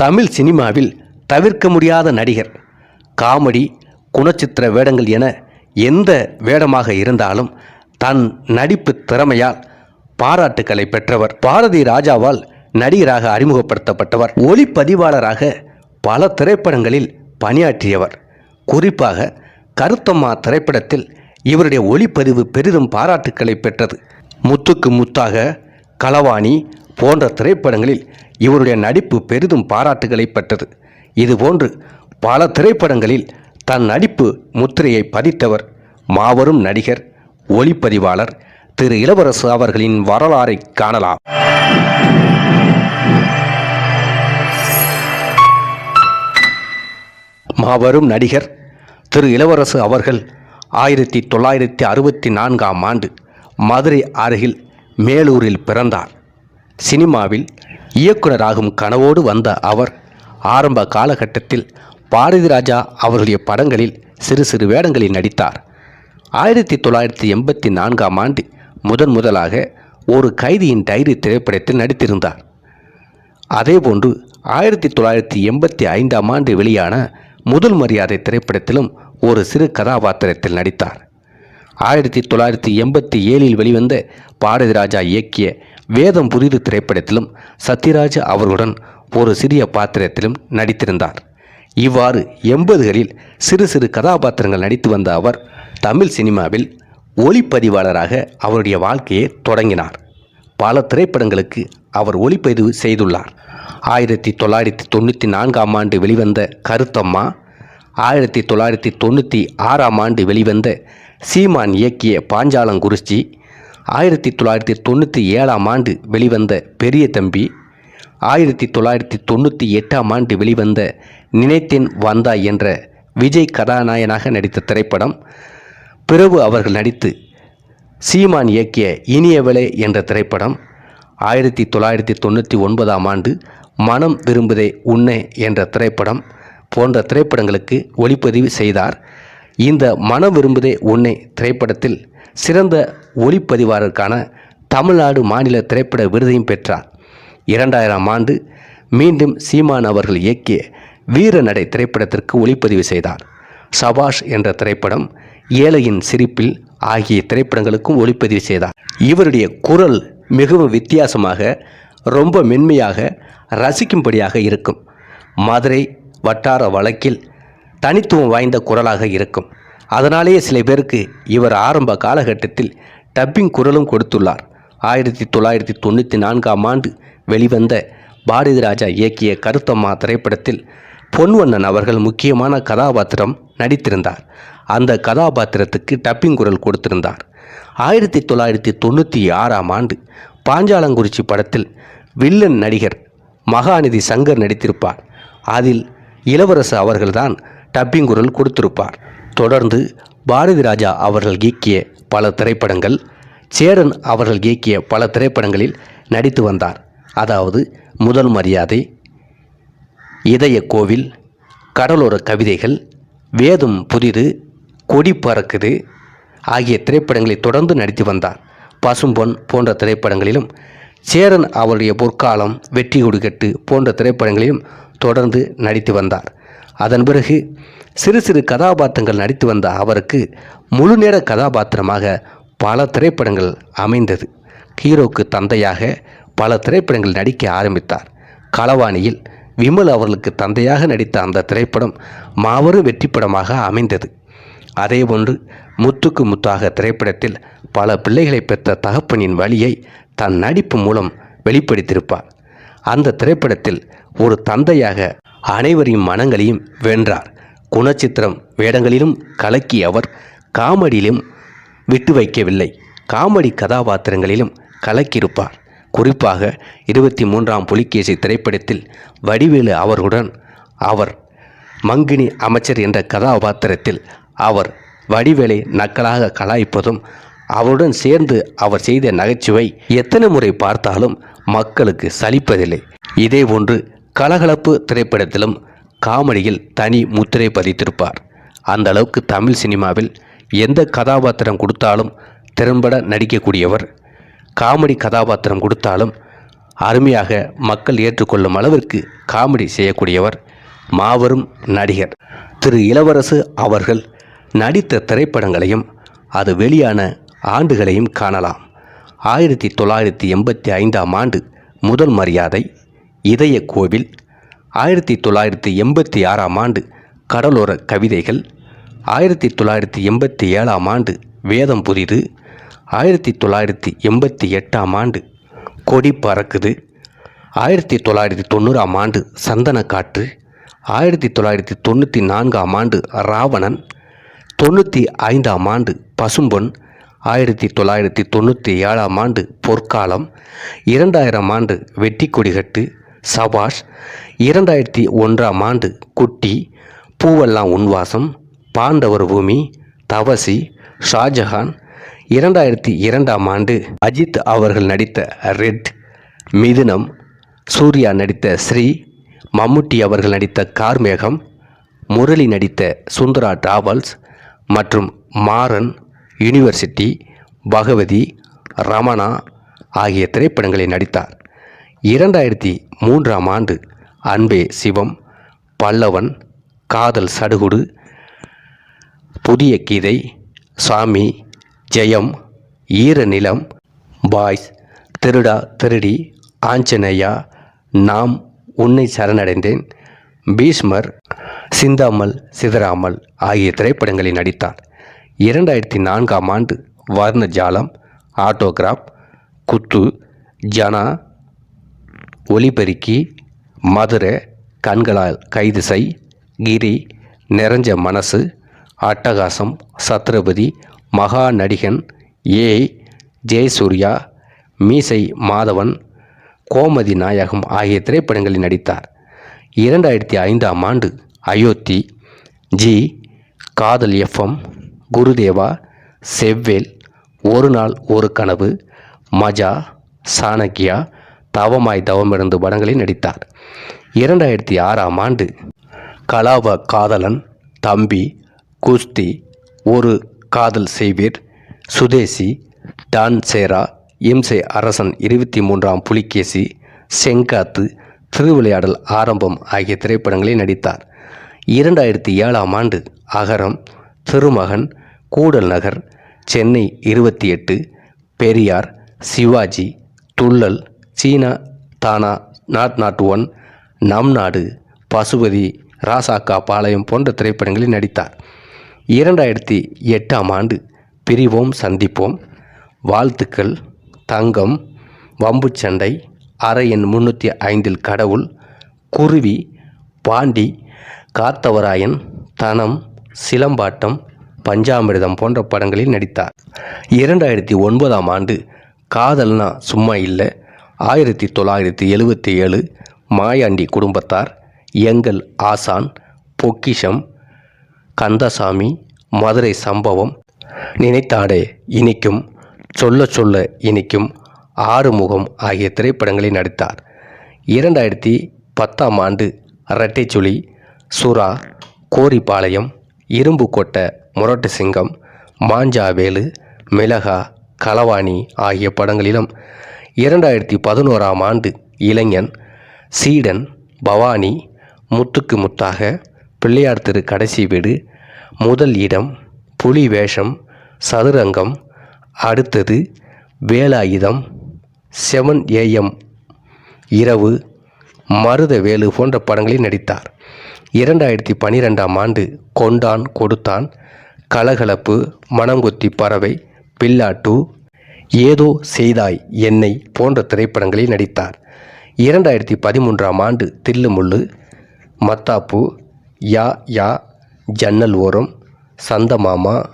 தமிழ் சினிமாவில் தவிர்க்க முடியாத நடிகர் காமெடி குணச்சித்திர வேடங்கள் என எந்த வேடமாக இருந்தாலும் தன் நடிப்பு திறமையால் பாராட்டுக்களை பெற்றவர். பாரதி ராஜாவால் நடிகராக அறிமுகப்படுத்தப்பட்டவர். ஒளிப்பதிவாளராக பல திரைப்படங்களில் பணியாற்றியவர். குறிப்பாக கருத்தம்மா திரைப்படத்தில் இவருடைய ஒளிப்பதிவு பெரிதும் பாராட்டுக்களை பெற்றது. முத்துக்கு முத்தாக களவாணி போன்ற திரைப்படங்களில் இவருடைய நடிப்பு பெரிதும் பாராட்டுகளை பெற்றது. இதுபோன்று பல திரைப்படங்களில் தன் நடிப்பு முத்திரையை பதித்தவர் மாபெரும் நடிகர் ஒளிப்பதிவாளர் திரு இளவரசு அவர்களின் வரலாறை காணலாம். மாபெரும் நடிகர் திரு இளவரசு அவர்கள் ஆயிரத்தி தொள்ளாயிரத்தி அறுபத்தி நான்காம் ஆண்டு மதுரை அருகில் மேலூரில் பிறந்தார். சினிமாவில் இயக்குனராகும் கனவோடு வந்த அவர் ஆரம்ப காலகட்டத்தில் பாரதி ராஜா படங்களில் சிறு சிறு வேடங்களில் நடித்தார். ஆயிரத்தி தொள்ளாயிரத்தி எண்பத்தி நான்காம் ஆண்டு முதன் முதலாக ஒரு கைதியின் டைரி திரைப்படத்தில் நடித்திருந்தார். அதேபோன்று ஆயிரத்தி தொள்ளாயிரத்தி எண்பத்தி ஐந்தாம் ஆண்டு வெளியான முதல் மரியாதை திரைப்படத்திலும் ஒரு சிறு கதாபாத்திரத்தில் நடித்தார். ஆயிரத்தி தொள்ளாயிரத்தி எண்பத்தி ஏழில் வெளிவந்த பாரதி ராஜா இயக்கிய வேதம் புதிது திரைப்படத்திலும் சத்யராஜ் அவர்களுடன் ஒரு சிறிய பாத்திரத்திலும் நடித்திருந்தார். இவ்வாறு எண்பதுகளில் சிறு சிறு கதாபாத்திரங்கள் நடித்து வந்த அவர் தமிழ் சினிமாவில் ஒளிப்பதிவாளராக அவருடைய வாழ்க்கையை தொடங்கினார். பல திரைப்படங்களுக்கு அவர் ஒளிப்பதிவு செய்துள்ளார். ஆயிரத்தி தொள்ளாயிரத்தி தொண்ணூற்றி நான்காம் ஆண்டு வெளிவந்த கருத்தம்மா ஆயிரத்தி தொள்ளாயிரத்தி தொண்ணூற்றி ஆறாம் ஆண்டு வெளிவந்த சீமான் இயக்கிய பாஞ்சாலங்குறிச்சி ஆயிரத்தி தொள்ளாயிரத்தி தொண்ணூற்றி ஏழாம் ஆண்டு வெளிவந்த பெரிய தம்பி ஆயிரத்தி தொள்ளாயிரத்தி தொண்ணூற்றி எட்டாம் ஆண்டு வெளிவந்த நினைத்தேன் வந்தாய் என்ற விஜய் கதாநாயகனாக நடித்த திரைப்படம் பிறகு அவர்கள் நடித்து சீமான் இயக்கிய இனியவளே என்ற திரைப்படம் ஆயிரத்தி தொள்ளாயிரத்தி தொண்ணூற்றி ஒன்பதாம் ஆண்டு மனம் விரும்புதே உன்னை என்ற திரைப்படம் போன்ற திரைப்படங்களுக்கு ஒளிப்பதிவு செய்தார். இந்த மனம் விரும்புதே உன்னை திரைப்படத்தில் சிறந்த ஒளிப்பதிவாளருக்கான தமிழ்நாடு மாநில திரைப்பட விருதையும் பெற்றார். இரண்டாயிரம் ஆண்டு மீண்டும் சீமான் அவர்கள் இயக்கிய வீரநடை திரைப்படத்திற்கு ஒளிப்பதிவு செய்தார். சபாஷ் என்ற திரைப்படம் ஏழையின் சிரிப்பில் ஆகிய திரைப்படங்களுக்கும் ஒளிப்பதிவு செய்தார். இவருடைய குரல் மிகவும் வித்தியாசமாக ரொம்ப மென்மையாக ரசிக்கும்படியாக இருக்கும். மதுரை வட்டார வழக்கில் தனித்துவம் வாய்ந்த குரலாக இருக்கும். அதனாலேயே சில பேருக்கு இவர் ஆரம்ப காலகட்டத்தில் டப்பிங் குரலும் கொடுத்துள்ளார். ஆயிரத்தி தொள்ளாயிரத்தி தொண்ணூற்றி நான்காம் ஆண்டு வெளிவந்த பாரதி ராஜா இயக்கிய கருத்தம்மா திரைப்படத்தில் பொன்வண்ணன் அவர்கள் முக்கியமான கதாபாத்திரம் நடித்திருந்தார். அந்த கதாபாத்திரத்துக்கு டப்பிங் குரல் கொடுத்திருந்தார். ஆயிரத்தி தொள்ளாயிரத்தி தொண்ணூற்றி ஆறாம் ஆண்டு பாஞ்சாலங்குறிச்சி படத்தில் வில்லன் நடிகர் மகாநிதி சங்கர் நடித்திருப்பார். அதில் இளவரசு அவர்கள்தான் டப்பிங் குரல் கொடுத்திருப்பார். தொடர்ந்து பாரதி ராஜா அவர்கள் இயக்கிய பல திரைப்படங்கள். சேரன் அவர்கள் இயக்கிய பல திரைப்படங்களில் நடித்து வந்தார். அதாவது முதல் மரியாதை இதய கோவில் கடலோர கவிதைகள் வேதம் புதிது கொடி பறக்குது ஆகிய திரைப்படங்களை தொடர்ந்து நடித்து வந்தார். பசும்பொன் போன்ற திரைப்படங்களிலும் சேரன் அவருடைய பொற்காலம் வெற்றி கொடுக்கட்டு போன்ற திரைப்படங்களிலும் தொடர்ந்து நடித்து வந்தார். அதன் பிறகு சிறு சிறு கதாபாத்திரங்கள் நடித்து வந்த அவருக்கு முழுநேர கதாபாத்திரமாக பல திரைப்படங்கள் அமைந்தது. ஹீரோக்கு தந்தையாக பல திரைப்படங்கள் நடிக்க ஆரம்பித்தார். களவாணியில் விமல் அவர்களுக்கு தந்தையாக நடித்த அந்த திரைப்படம் மாபெரும் வெற்றிப்படமாக அமைந்தது. அதேபோன்று முத்துக்கு முத்தாக திரைப்படத்தில் பல பிள்ளைகளை பெற்ற தகப்பனின் வழியை தன் நடிப்பு மூலம் வெளிப்படுத்தியிருப்பார். அந்த திரைப்படத்தில் ஒரு தந்தையாக அனைவரின் மனங்களையும் வென்றார். குணச்சித்திரம் வேடங்களிலும் கலக்கிய அவர் காமெடியிலும் விட்டு வைக்கவில்லை. காமெடி கதாபாத்திரங்களிலும் கலக்கியிருப்பார். குறிப்பாக இருபத்தி மூன்றாம் புலிகேசி திரைப்படத்தில் வடிவேலு அவர்களுடன் அவர் மங்கினி அமைச்சர் என்ற கதாபாத்திரத்தில் அவர் வடிவேலை நக்கலாக கலாய்ப்பதும் அவருடன் சேர்ந்து அவர் செய்த நகைச்சுவை எத்தனை முறை பார்த்தாலும் மக்களுக்கு சலிப்பதில்லை. இதேபோன்று கலகலப்பு திரைப்படத்திலும் காமெடியில் தனி முத்திரை பதித்திருப்பார். அந்த அளவுக்கு தமிழ் சினிமாவில் எந்த கதாபாத்திரம் கொடுத்தாலும் திறம்பட நடிக்கக்கூடியவர் காமெடி கதாபாத்திரம் கொடுத்தாலும் அருமையாக மக்கள் ஏற்றுக்கொள்ளும் அளவிற்கு காமெடி செய்யக்கூடியவர் மாபெரும் நடிகர். திரு இளவரசு அவர்கள் நடித்த திரைப்படங்களையும் அது வெளியான ஆண்டுகளையும் காணலாம். ஆயிரத்தி தொள்ளாயிரத்தி எண்பத்தி ஐந்தாம் ஆண்டு முதல் மரியாதை இதய கோவில் ஆயிரத்தி தொள்ளாயிரத்தி எண்பத்தி ஆறாம் ஆண்டு கடலோர கவிதைகள் ஆயிரத்தி தொள்ளாயிரத்தி எண்பத்தி ஏழாம் ஆண்டு வேதம் புதிது ஆயிரத்தி தொள்ளாயிரத்தி எண்பத்தி எட்டாம் ஆண்டு கொடி பறக்குது ஆயிரத்தி தொள்ளாயிரத்தி தொண்ணூறாம் ஆண்டு சந்தனக்காற்று ஆயிரத்தி தொள்ளாயிரத்தி தொண்ணூற்றி நான்காம் ஆண்டு ராவணன் தொண்ணூற்றி ஐந்தாம் ஆண்டு பசும்பொன் ஆயிரத்தி தொள்ளாயிரத்தி தொண்ணூற்றி ஏழாம் ஆண்டு பொற்காலம் இரண்டாயிரம் ஆண்டு வெட்டி கொடிகட்டு சபாஷ் இரண்டாயிரத்தி ஒன்றாம் ஆண்டு குட்டி பூவெல்லாம் உன்வாசம் பாண்டவர் பூமி தவசி ஷாஜஹான் இரண்டாயிரத்தி இரண்டாம் ஆண்டு அஜித் அவர்கள் நடித்த ரெட் மிதுனம் சூர்யா நடித்த ஸ்ரீ மம்முட்டி அவர்கள் நடித்த கார்மேகம் முரளி நடித்த சுந்தரா டிராவல்ஸ் மற்றும் மாறன் யூனிவர்சிட்டி பகவதி ரமணா ஆகிய திரைப்படங்களில் நடித்தார். இரண்டாயிரத்தி மூன்றாம் ஆண்டு அன்பே சிவம் பல்லவன் காதல் சடுகுடு புதிய கீதை சாமி ஜெயம் ஈரநிலம் பாய்ஸ் திருடா திருடி ஆஞ்சநேயா நாம் உன்னை சரணடைந்தேன் பீஷ்மர் சிந்தாமல் சிதறாமல் ஆகிய திரைப்படங்களில் நடித்தார் இரண்டாயிரத்தி நான்காம் ஆண்டு வர்ணஜாலம் ஆட்டோகிராப் குத்து ஜனா ஒலிபெருக்கி மதுரை கண்களால் கைது செய் கிரி நிறைஞ்ச மனசு அட்டகாசம் சத்ரபதி மகா நடிகன் ஏ. ஜெயசூர்யா மீசை மாதவன் கோமதி நாயகம் ஆகிய திரைப்படங்களில் நடித்தார். இரண்டாயிரத்தி ஐந்தாம் ஆண்டு அயோத்தி ஜி. காதல் எஃப்எம் குருதேவா செவ்வேல் ஒரு நாள் ஒரு கனவு மஜா சாணக்கியா தவமாய் தவமிருந்து படங்களில் நடித்தார். இரண்டாயிரத்தி ஆறாம் ஆண்டு கலாவ காதலன் தம்பி குஸ்தி ஒரு காதல் செய்வீர் சுதேசி டான் சேரா இம்சை அரசன் இருபத்தி மூன்றாம் புலிகேசி செங்காத்து திருவிளையாடல் ஆரம்பம் ஆகிய திரைப்படங்களில் நடித்தார். இரண்டாயிரத்தி ஏழாம் ஆண்டு அகரம் திருமகன் கூடல் நகர் சென்னை இருபத்தி எட்டு பெரியார் சிவாஜி துள்ளல் சீனா தானா நாட் நாட் ஒன் நம் நாடு பசுபதி ராசாக்கா பாளையம் போன்ற திரைப்படங்களில் நடித்தார். இரண்டாயிரத்தி எட்டாம் ஆண்டு பிரிவோம் சந்திப்போம். வாழ்த்துக்கள் தங்கம் வம்புச்சண்டை அரை எண் முன்னூற்றி ஐந்தில் கடவுள் குருவி பாண்டி காத்தவராயன் தனம் சிலம்பாட்டம் பஞ்சாமிர்தம் போன்ற படங்களில் நடித்தார். இரண்டாயிரத்தி ஒன்பதாம் ஆண்டு காதல்னா சும்மா இல்லை ஆயிரத்தி தொள்ளாயிரத்தி எழுபத்தி ஏழு மாயாண்டி குடும்பத்தார் எங்கள் ஆசான் பொக்கிஷம் கந்தசாமி மதுரை சம்பவம் நினைத்தாடே இனிக்கும் சொல்ல சொல்ல இனிக்கும் ஆறுமுகம் ஆகிய திரைப்படங்களில் நடித்தார். இரண்டாயிரத்தி பத்தாம் ஆண்டு இரட்டைச்சுழி சுறா கோரிப்பாளையம் இரும்பு கொட்ட முரட்டு சிங்கம் மாஞ்சாவேலு மிளகா களவாணி ஆகிய படங்களிலும் இரண்டாயிரத்தி பதினோராம் ஆண்டு இளைஞன் சீடன் பவானி முத்துக்கு முத்தாக பிள்ளையார் திரு கடைசி வீடு முதல் இடம் புலி வேஷம் சதுரங்கம் அடுத்தது வேலாயுதம் செவன் ஏஎம் இரவு மருத வேலு போன்ற படங்களில் நடித்தார். இரண்டாயிரத்தி பனிரெண்டாம் ஆண்டு கொண்டான் கொடுத்தான் கலகலப்பு மணங்கொத்தி பறவை பில்லாட்டு ஏதோ செய்தாய் என்னை போன்ற திரைப்படங்களில் நடித்தார். இரண்டாயிரத்தி பதிமூன்றாம் ஆண்டு தில்லுமுள்ளு மத்தாப்பு யா யா ஜன்னல் ஓரம் சந்தமாமா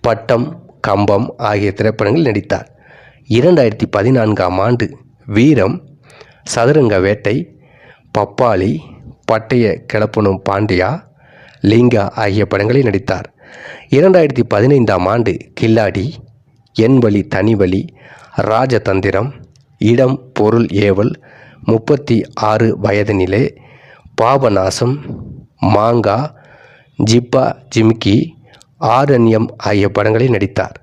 பட்டம் கம்பம் ஆகிய திரைப்படங்களில் நடித்தார். இரண்டாயிரத்தி பதினான்காம் ஆண்டு வீரம் சதுரங்க வேட்டை பப்பாளி பட்டய கிளப்பனும் பாண்டியா லிங்கா ஆகிய படங்களில் நடித்தார். இரண்டாயிரத்தி பதினைந்தாம் ஆண்டு கில்லாடி என் வழி தனி வழி ராஜதந்திரம் இடம் பொருள் ஏவல் முப்பத்தி ஆறு வயதினிலே பாபநாசம் மாங்கா ஜிப்பா ஜிம்கி ஆரண்யம் ஆகிய படங்களில் நடித்தார்.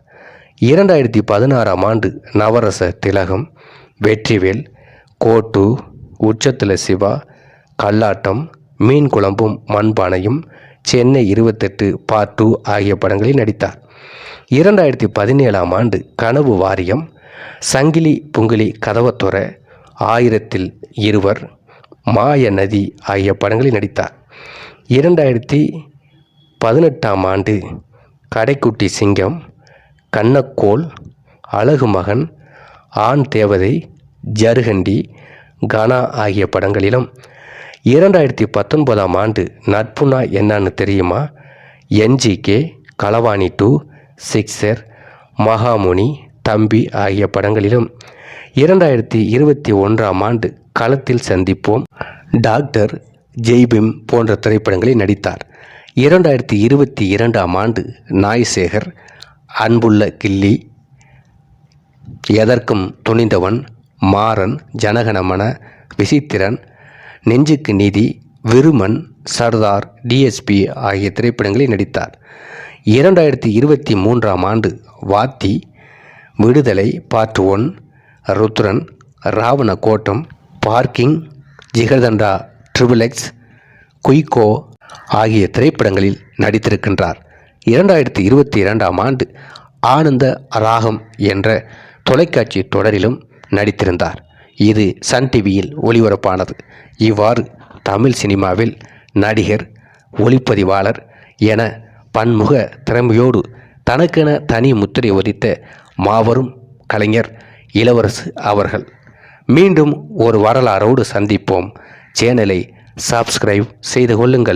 இரண்டாயிரத்தி பதினாறாம் ஆண்டு நவரச திலகம் வெற்றிவேல் கோட்டு உச்சத்தில் சிவா கல்லாட்டம் மீன் குழம்பும் மண்பானையும் சென்னை இருபத்தெட்டு பார்ட் டூ ஆகிய படங்களில் நடித்தார். இரண்டாயிரத்தி பதினேழாம் ஆண்டு கனவு வாரியம் சங்கிலி புங்கிலி கதவத்துற ஆயிரத்தில் இருவர் மாய நதி ஆகிய படங்களில் நடித்தார். இரண்டாயிரத்தி பதினெட்டாம் ஆண்டு கடைக்குட்டி சிங்கம் கண்ணக்கோள் அழகு மகன் ஆண் தேவதை ஜருகண்டி கனா ஆகிய படங்களிலும் இரண்டாயிரத்தி பத்தொன்பதாம் ஆண்டு நட்புனா என்னன்னு தெரியுமா? என்ஜிகே களவாணி டூ சிக்ஸர் மகாமுனி தம்பி ஆகிய படங்களிலும் இரண்டாயிரத்தி இருபத்தி ஒன்றாம் ஆண்டு களத்தில் சந்திப்போம். டாக்டர் ஜெய்பிம் போன்ற திரைப்படங்களில் நடித்தார். இரண்டாயிரத்தி இருபத்தி இரண்டாம் ஆண்டு நாய்சேகர் அன்புள்ள கில்லி எதற்கும் துணிந்தவன் மாறன் ஜனகணமன விசித்திரன் நெஞ்சுக்கு நீதி விருமன் சர்தார் டிஎஸ்பி ஆகிய திரைப்படங்களில் நடித்தார். இரண்டாயிரத்தி இருபத்தி மூன்றாம் ஆண்டு வாத்தி விடுதலை part one Rudhran Raavana Kottam parking Jigarthanda triple X Kuiko ஆகிய திரைப்படங்களில் நடித்திருக்கின்றார். இரண்டாயிரத்தி இருபத்தி இரண்டாம் ஆண்டு ஆனந்த ராகம் என்ற தொலைக்காட்சி தொடரிலும் நடித்திருந்தார். இது சன் டிவியில் ஒளிபரப்பானது. இவ்வாறு தமிழ் சினிமாவில் நடிகர் ஒளிப்பதிவாளர் என பன்முக திறமையோடு தனக்கென தனி முத்திரை ஒதித்த மாபெரும் கலைஞர் இளவரசு அவர்கள். மீண்டும் ஒரு வரலாறோடு சந்திப்போம். சேனலை சப்ஸ்கிரைப் செய்து கொள்ளுங்கள்.